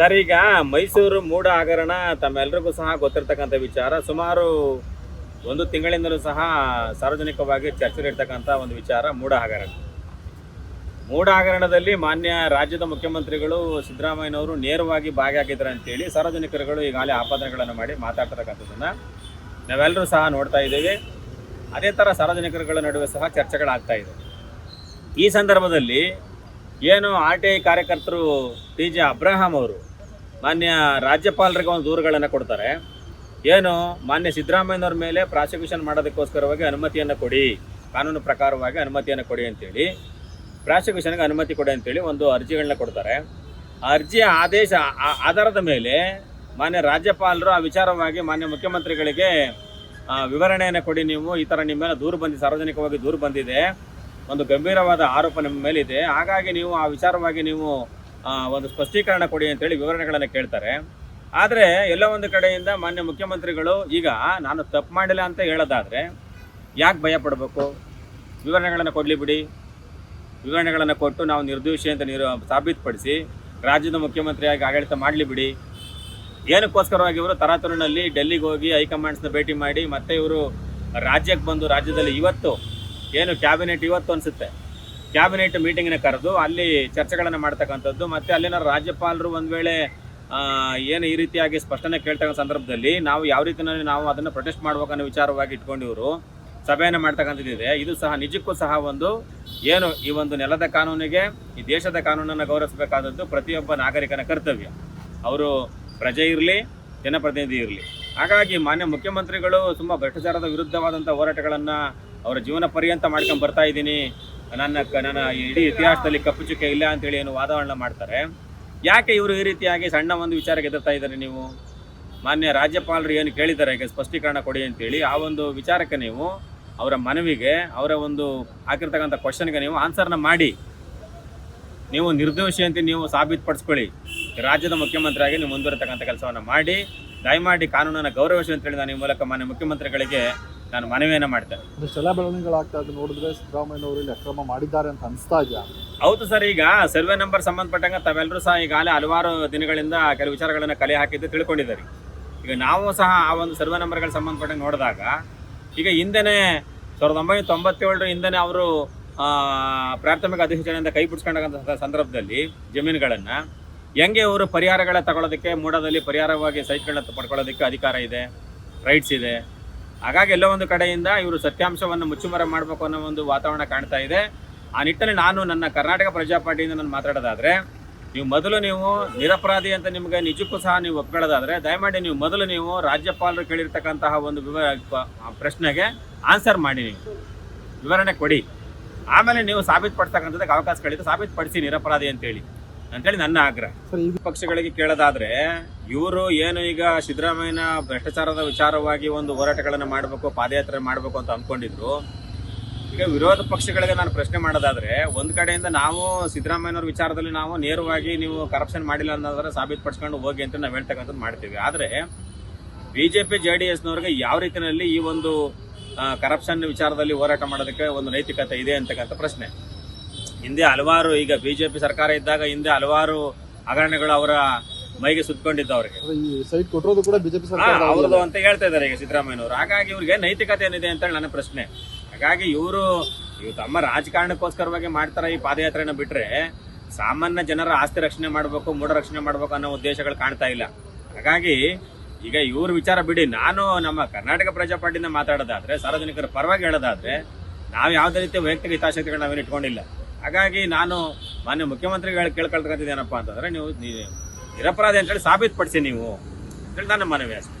Sir, ಈಗ ಮೈಸೂರು ಮೂಡ ಹಗರಣ ತಮ್ಮೆಲ್ರಿಗೂ ಸಹ ಗೊತ್ತಿರ್ತಕ್ಕಂಥ ವಿಚಾರ. ಸುಮಾರು ಒಂದು ತಿಂಗಳಿಂದಲೂ ಸಹ ಸಾರ್ವಜನಿಕವಾಗಿ ಚರ್ಚೆ ಇರ್ತಕ್ಕಂಥ ಒಂದು ವಿಚಾರ ಮೂಡ ಹಗರಣ. ಮೂಡ ಹಗರಣದಲ್ಲಿ ಮಾನ್ಯ ರಾಜ್ಯದ ಮುಖ್ಯಮಂತ್ರಿಗಳು ಸಿದ್ದರಾಮಯ್ಯನವರು ನೇರವಾಗಿ ಭಾಗಿಯಾಗಿದ್ದಾರೆ ಅಂತೇಳಿ ಸಾರ್ವಜನಿಕರುಗಳು ಈಗಾಗಲೇ ಆಪಾದನೆಗಳನ್ನು ಮಾಡಿ ಮಾತಾಡ್ತಕ್ಕಂಥದ್ದನ್ನು ನಾವೆಲ್ಲರೂ ಸಹ ನೋಡ್ತಾ ಇದ್ದೇವೆ. ಅದೇ ಥರ ಸಾರ್ವಜನಿಕರುಗಳ ನಡುವೆ ಸಹ ಚರ್ಚೆಗಳಾಗ್ತಾ ಇದೆ. ಈ ಸಂದರ್ಭದಲ್ಲಿ ಏನು ಆರ್ ಟಿ ಐ ಕಾರ್ಯಕರ್ತರು ಟಿ ಜೆ ಅಬ್ರಹಾಂ ಅವರು ಮಾನ್ಯ ರಾಜ್ಯಪಾಲರಿಗೆ ಒಂದು ದೂರುಗಳನ್ನು ಕೊಡ್ತಾರೆ. ಏನು, ಮಾನ್ಯ ಸಿದ್ದರಾಮಯ್ಯನವ್ರ ಮೇಲೆ ಪ್ರಾಸಿಕ್ಯೂಷನ್ ಮಾಡೋದಕ್ಕೋಸ್ಕರವಾಗಿ ಅನುಮತಿಯನ್ನು ಕೊಡಿ. ಕಾನೂನು ಪ್ರಕಾರವಾಗಿ ಅನುಮತಿಯನ್ನು ಕೊಡಿ ಅಂತೇಳಿ. ಪ್ರಾಸಿಕ್ಯೂಷನ್ಗೆ ಅನುಮತಿ ಕೊಡಿ ಅಂತೇಳಿ ಒಂದು ಅರ್ಜಿಗಳನ್ನ ಕೊಡ್ತಾರೆ. ಆ ಅರ್ಜಿಯ ಆದೇಶ ಆಧಾರದ ಮೇಲೆ ಮಾನ್ಯ ರಾಜ್ಯಪಾಲರು ಆ ವಿಚಾರವಾಗಿ ಮಾನ್ಯ ಮುಖ್ಯಮಂತ್ರಿಗಳಿಗೆ ವಿವರಣೆಯನ್ನು ಕೊಡಿ ನೀವು. ಈ ಥರ ನಿಮ್ಮ ಮೇಲೆ ದೂರು ಬಂದಿ, ಸಾರ್ವಜನಿಕವಾಗಿ ದೂರು ಬಂದಿದೆ. ಒಂದು ಗಂಭೀರವಾದ ಆರೋಪ ನಿಮ್ಮ ಮೇಲಿದೆ. ಹಾಗಾಗಿ ನೀವು ಆ ವಿಚಾರವಾಗಿ ನೀವು ಒಂದು ಸ್ಪಷ್ಟೀಕರಣ ಕೊಡಿ ಅಂತೇಳಿ ವಿವರಣೆಗಳನ್ನು ಕೇಳ್ತಾರೆ. ಆದರೆ ಎಲ್ಲ ಒಂದು ಕಡೆಯಿಂದ ಮಾನ್ಯ ಮುಖ್ಯಮಂತ್ರಿಗಳು, ಈಗ ನಾನು ತಪ್ಪು ಮಾಡಿಲ್ಲ ಅಂತ ಹೇಳೋದಾದರೆ ಯಾಕೆ ಭಯ ಪಡಬೇಕು? ವಿವರಣೆಗಳನ್ನು ಕೊಡಲಿ ಬಿಡಿ. ವಿವರಣೆಗಳನ್ನು ಕೊಟ್ಟು ನಾವು ನಿರ್ದೋಷಿ ಅಂತ ನಿರು, ಸಾಬೀತುಪಡಿಸಿ ರಾಜ್ಯದ ಮುಖ್ಯಮಂತ್ರಿಯಾಗಿ ಆಡಳಿತ ಮಾಡಲಿ ಬಿಡಿ. ಏನಕ್ಕೋಸ್ಕರವಾಗಿ ಇವರು ತರಾತುರಿನಲ್ಲಿ ಡೆಲ್ಲಿಗೆ ಹೋಗಿ ಹೈಕಮಾಂಡ್ಸ್ನ ಭೇಟಿ ಮಾಡಿ ಮತ್ತೆ ಇವರು ರಾಜ್ಯಕ್ಕೆ ಬಂದು ರಾಜ್ಯದಲ್ಲಿ ಇವತ್ತು ಏನು ಕ್ಯಾಬಿನೆಟ್ ಇವತ್ತು ಅನಿಸುತ್ತೆ? ಕ್ಯಾಬಿನೆಟ್ ಮೀಟಿಂಗ್ನ ಕರೆದು ಅಲ್ಲಿ ಚರ್ಚೆಗಳನ್ನು ಮಾಡ್ತಕ್ಕಂಥದ್ದು ಮತ್ತು ಅಲ್ಲಿನ ರಾಜ್ಯಪಾಲರು ಒಂದು ವೇಳೆ ಏನು ಈ ರೀತಿಯಾಗಿ ಸ್ಪಷ್ಟನೆ ಕೇಳ್ತಕ್ಕಂಥ ಸಂದರ್ಭದಲ್ಲಿ ನಾವು ಯಾವ ರೀತಿಯಲ್ಲಿ ನಾವು ಅದನ್ನು ಪ್ರೊಟೆಸ್ಟ್ ಮಾಡ್ಬೇಕನ್ನೋ ವಿಚಾರವಾಗಿ ಇಟ್ಕೊಂಡು ಇವರು ಸಭೆಯನ್ನು ಮಾಡ್ತಕ್ಕಂಥದ್ದಿದೆ ಇದು. ಸಹ ನಿಜಕ್ಕೂ ಸಹ ಒಂದು ಏನು ಈ ಒಂದು ನೆಲದ ಕಾನೂನಿಗೆ, ಈ ದೇಶದ ಕಾನೂನನ್ನು ಗೌರವಿಸಬೇಕಾದದ್ದು ಪ್ರತಿಯೊಬ್ಬ ನಾಗರಿಕನ ಕರ್ತವ್ಯ. ಅವರು ಪ್ರಜೆ ಇರಲಿ, ಜನಪ್ರತಿನಿಧಿ ಇರಲಿ. ಹಾಗಾಗಿ ಮಾನ್ಯ ಮುಖ್ಯಮಂತ್ರಿಗಳು ತುಂಬ ಭ್ರಷ್ಟಾಚಾರದ ವಿರುದ್ಧವಾದಂಥ ಹೋರಾಟಗಳನ್ನು ಅವರ ಜೀವನ ಪರ್ಯಂತ ಮಾಡ್ಕೊಂಡು ಬರ್ತಾ ಇದ್ದೀನಿ. ನನ್ನ ನನ್ನ ಇಡೀ ಇತಿಹಾಸದಲ್ಲಿ ಕಪ್ಪು ಚುಕ್ಕೆ ಇಲ್ಲ ಅಂತೇಳಿ ಏನು ವಾದಗಳನ್ನ ಮಾಡ್ತಾರೆ. ಯಾಕೆ ಇವರು ಈ ರೀತಿಯಾಗಿ ಸಣ್ಣ ಒಂದು ವಿಚಾರಕ್ಕೆ ಎದುರ್ತಾ ಇದ್ದಾರೆ ನೀವು? ಮಾನ್ಯ ರಾಜ್ಯಪಾಲರು ಏನು ಕೇಳಿದ್ದಾರೆ? ಈಗ ಸ್ಪಷ್ಟೀಕರಣ ಕೊಡಿ ಅಂತೇಳಿ ಆ ಒಂದು ವಿಚಾರಕ್ಕೆ ನೀವು ಅವರ ಮನವಿಗೆ, ಅವರ ಒಂದು ಹಾಕಿರ್ತಕ್ಕಂಥ ಕ್ವಶನ್ಗೆ ನೀವು ಆನ್ಸರ್ನ ಮಾಡಿ. ನೀವು ನಿರ್ದೋಷಿ ಅಂತ ನೀವು ಸಾಬೀತುಪಡಿಸ್ಕೊಳ್ಳಿ. ರಾಜ್ಯದ ಮುಖ್ಯಮಂತ್ರಿಯಾಗಿ ನೀವು ಮುಂದುವರಿತಕ್ಕಂಥ ಕೆಲಸವನ್ನು ಮಾಡಿ. ದಯಮಾಡಿ ಕಾನೂನನ್ನು ಗೌರವಿಸಿ ಅಂತೇಳಿ ನಾನು ಈ ಮೂಲಕ ಮಾನ್ಯ ಮುಖ್ಯಮಂತ್ರಿಗಳಿಗೆ ನಾನು ಮನವಿಯನ್ನು ಮಾಡ್ತೇನೆ. ಇಷ್ಟೆಲ್ಲ ಬೆಳವಣಿಗೆಗಳಾಗ್ತಾ ಇದೆ ನೋಡಿದ್ರೆ ಸಿದ್ದರಾಮಯ್ಯನವರು ಇಲ್ಲಿ ಅಕ್ರಮ ಮಾಡಿದ್ದಾರೆ ಅಂತ ಅನಿಸ್ತಾ ಇದೆಯಾ? ಹೌದು ಸರ್ ಈಗ ಸರ್ವೆ ನಂಬರ್ ಸಂಬಂಧಪಟ್ಟಂಗೆ ತಾವೆಲ್ಲರೂ ಸಹ ಈಗಾಗಲೇ ಹಲವಾರು ದಿನಗಳಿಂದ ಕೆಲವು ವಿಚಾರಗಳನ್ನು ಕಲೆ ಹಾಕಿದ್ದು ತಿಳ್ಕೊಂಡಿದ್ದಾರೆ. ಈಗ ನಾವು ಸಹ ಆ ಒಂದು ಸರ್ವೆ ನಂಬರ್ಗಳ ಸಂಬಂಧಪಟ್ಟಂಗೆ ನೋಡಿದಾಗ ಈಗ ಹಿಂದೆನೇ ಸಾವಿರದ ಒಂಬೈನೂರ ತೊಂಬತ್ತೇಳರ ಹಿಂದೆನೇ ಅವರು ಪ್ರಾಥಮಿಕ ಅಧಿಸೂಚನೆಯಿಂದ ಕೈ ಬಿಡಿಸ್ಕೊಂಡಂಥ ಸಂದರ್ಭದಲ್ಲಿ ಜಮೀನುಗಳನ್ನು ಹೆಂಗೆ ಅವರು ಪರಿಹಾರಗಳ ತಗೊಳ್ಳೋದಕ್ಕೆ ಮೂಡದಲ್ಲಿ ಪರಿಹಾರವಾಗಿ ಸೈಟ್ಗಳನ್ನ ಪಡ್ಕೊಳ್ಳೋದಕ್ಕೆ ಅಧಿಕಾರ ಇದೆ ರೈಟ್ಸ್ ಇದೆ ಹಾಗಾಗಿ ಎಲ್ಲೋ ಒಂದು ಕಡೆಯಿಂದ ಇವರು ಸತ್ಯಾಂಶವನ್ನು ಮುಚ್ಚುಮರ ಮಾಡಬೇಕು ಅನ್ನೋ ಒಂದು ವಾತಾವರಣ ಕಾಣ್ತಾ ಇದೆ. ಆ ನಿಟ್ಟಿನಲ್ಲಿ ನಾನು ನನ್ನ ಕರ್ನಾಟಕ ಪ್ರಜಾಪಾರ್ಟಿಯಿಂದ ನಾನು ಮಾತಾಡೋದಾದ್ರೆ, ನೀವು ಮೊದಲು ನೀವು ನಿರಪರಾಧಿ ಅಂತ ನಿಮಗೆ ನಿಜಕ್ಕೂ ಸಹ ನೀವು ಒಪ್ಕೊಳ್ಳೋದಾದ್ರೆ, ದಯಮಾಡಿ ನೀವು ಮೊದಲು ನೀವು ರಾಜ್ಯಪಾಲರು ಕೇಳಿರ್ತಕ್ಕಂತಹ ಒಂದು ವಿವ ಪ್ರಶ್ನೆಗೆ ಆನ್ಸರ್ ಮಾಡಿ ನೀವು. ವಿವರಣೆ ಕೊಡಿ. ಆಮೇಲೆ ನೀವು ಸಾಬೀತುಪಡಿಸ್ತಕ್ಕಂಥದ್ದಕ್ಕೆ ಸಾಬೀತು ಪಡಿಸಿ ನಿರಪರಾಧಿ ಅಂತೇಳಿ. ಅಂತೇಳಿ ನನ್ನ ಆಗ್ರಹ. ಪಕ್ಷಗಳಿಗೆ ಕೇಳೋದಾದ್ರೆ ಇವರು ಏನು ಈಗ ಸಿದ್ದರಾಮಯ್ಯನ ಭ್ರಷ್ಟಾಚಾರದ ವಿಚಾರವಾಗಿ ಒಂದು ಹೋರಾಟಗಳನ್ನು ಮಾಡಬೇಕು ಪಾದಯಾತ್ರೆ ಮಾಡಬೇಕು ಅಂತ ಅಂದ್ಕೊಂಡಿದ್ರು ಈಗ ವಿರೋಧ ಪಕ್ಷಗಳಿಗೆ ನಾನು ಪ್ರಶ್ನೆ ಮಾಡೋದಾದ್ರೆ ಒಂದ್ ಕಡೆಯಿಂದ ನಾವು ಸಿದ್ದರಾಮಯ್ಯನವ್ರ ವಿಚಾರದಲ್ಲಿ ನಾವು ನೇರವಾಗಿ ನೀವು ಕರಪ್ಷನ್ ಮಾಡಿಲ್ಲ ಅನ್ನೋದಾದ್ರೆ ಸಾಬೀತುಪಡಿಸ್ಕೊಂಡು ಹೋಗಿ ಅಂತ ನಾವು ಹೇಳ್ತಕ್ಕಂಥದ್ದು ಮಾಡ್ತೀವಿ. ಆದ್ರೆ ಬಿಜೆಪಿ ಜೆ ಡಿ ಎಸ್ನವ್ರಿಗೆ ಯಾವ ರೀತಿಯಲ್ಲಿ ಈ ಒಂದು ಕರಪ್ಷನ್ ವಿಚಾರದಲ್ಲಿ ಹೋರಾಟ ಮಾಡೋದಕ್ಕೆ ಒಂದು ನೈತಿಕತೆ ಇದೆ ಅಂತಕ್ಕಂಥ ಪ್ರಶ್ನೆ. ಹಿಂದೆ ಹಲವಾರು ಈಗ ಬಿಜೆಪಿ ಸರ್ಕಾರ ಇದ್ದಾಗ ಹಿಂದೆ ಹಲವಾರು ಹಗರಣಗಳು ಅವರ ಮೈಗೆ ಸುತ್ಕೊಂಡಿದ್ದು ಅವರಿಗೆ ಅಂದ್ರೆ ಈ ಸೈಟ್ ಕೊಟ್ಟಿರೋದು ಕೂಡ ಬಿಜೆಪಿ ಸರ್ಕಾರ ಅವ್ರದ್ದು ಅಂತ ಹೇಳ್ತಾ ಇದ್ದಾರೆ ಈಗ ಸಿದ್ದರಾಮಯ್ಯನವರು. ಹಾಗಾಗಿ ಇವ್ರಿಗೆ ನೈತಿಕತೆ ಏನಿದೆ ಅಂತೇಳಿ ನನ್ನ ಪ್ರಶ್ನೆ. ಹಾಗಾಗಿ ಇವರು ಇವ್ ತಮ್ಮ ರಾಜಕಾರಣಕ್ಕೋಸ್ಕರವಾಗಿ ಮಾಡ್ತಾರೆ ಈ ಪಾದಯಾತ್ರೆನ ಬಿಟ್ರೆ ಸಾಮಾನ್ಯ ಜನರ ಆಸ್ತಿ ರಕ್ಷಣೆ ಮಾಡಬೇಕು ಮೂಢ ರಕ್ಷಣೆ ಮಾಡಬೇಕು ಅನ್ನೋ ಉದ್ದೇಶಗಳು ಕಾಣ್ತಾ ಇಲ್ಲ. ಹಾಗಾಗಿ ಈಗ ಇವ್ರ ವಿಚಾರ ಬಿಡಿ. ನಾನು ನಮ್ಮ ಕರ್ನಾಟಕ ಪ್ರಜಾ ಪಾರ್ಟಿಯಿಂದ ಮಾತಾಡೋದಾದ್ರೆ ಸಾರ್ವಜನಿಕರ ಪರವಾಗಿ ಹೇಳೋದಾದ್ರೆ ನಾವು ಯಾವುದೇ ರೀತಿಯ ವೈಯಕ್ತಿಕ ಹಿತಾಸಕ್ತಿಗಳನ್ನ ನಾವೇನು ಇಟ್ಕೊಂಡಿಲ್ಲ ಹಾಗಾಗಿ ನಾನು ಮಾನ್ಯ ಮುಖ್ಯಮಂತ್ರಿಗಳು ಕೇಳ್ಕೊಳ್ತಕ್ಕಂಥದ್ದು ಏನಪ್ಪಾ ಅಂತಂದ್ರೆ ನೀವು ನೀವು ನಿರಪರಾಧಿ ಅಂತೇಳಿ ಸಾಬೀತುಪಡಿಸಿ ನೀವು ಅಂತೇಳಿ ನನ್ನ ಮನವಿ ಅಷ್ಟೇ